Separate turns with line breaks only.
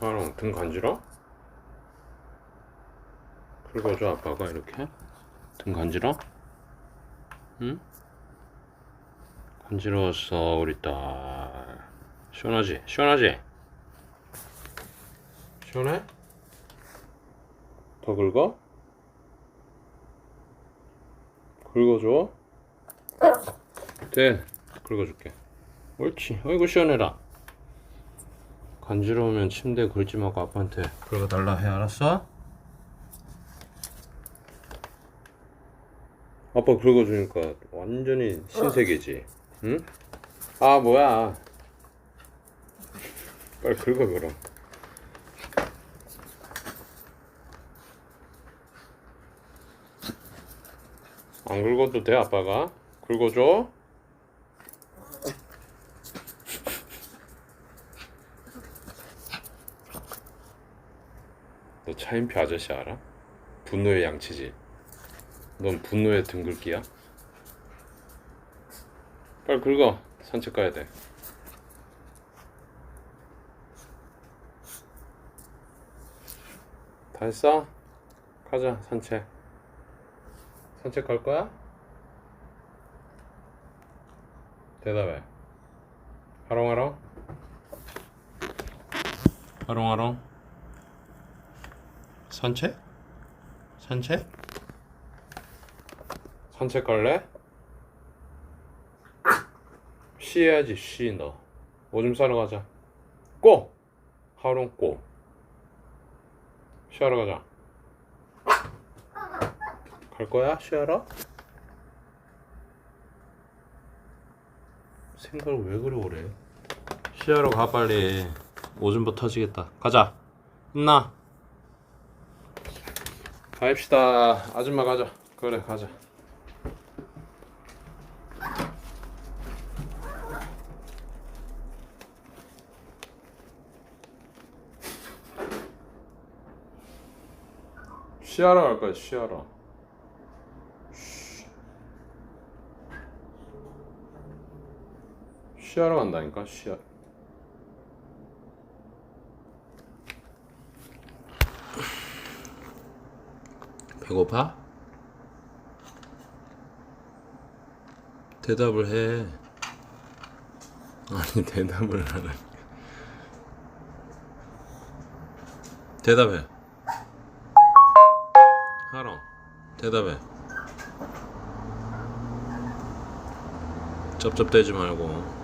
하롱 등 간지러? 긁어줘 아빠가 이렇게 등 간지러? 응? 간지러웠어 우리 딸 시원하지? 시원하지? 시원해? 더 긁어? 긁어줘 돼 긁어줄게 옳지 어이구 시원해라 간지러우면 침대 긁지 말고 아빠한테 긁어달라. 해 알았어? 아빠 긁어주니까 완전히 신세계지. 응? 아 뭐야. 빨리 긁어 그럼. 안 긁어도 돼 아빠가? 긁어줘 너 차인표 아저씨 알아? 분노의 양치지 넌 분노의 등글기야? 빨리 긁어 산책 가야 돼 다 했어? 가자 산책 산책 갈 거야? 대답해 하롱하롱 하롱하롱 산책? 산책? 산책 갈래? 쉬 해야지 쉬 너 오줌 싸러 가자 고! 하롱 고 쉬하러 가자 갈 거야? 쉬하러? 생각을 왜 그래 오래 쉬하러 가 빨리 오줌부터 터지겠다 가자 힘나 가입시다. 아줌마 가자. 그래 가자. 쉬하러 갈 거야 쉬하러 쉬. 쉬하러 간다니까 쉬하 배고파? 대답을 해. 아니 대답을 하라. 대답해. 하롱 대답해. 쩝쩝대지 말고.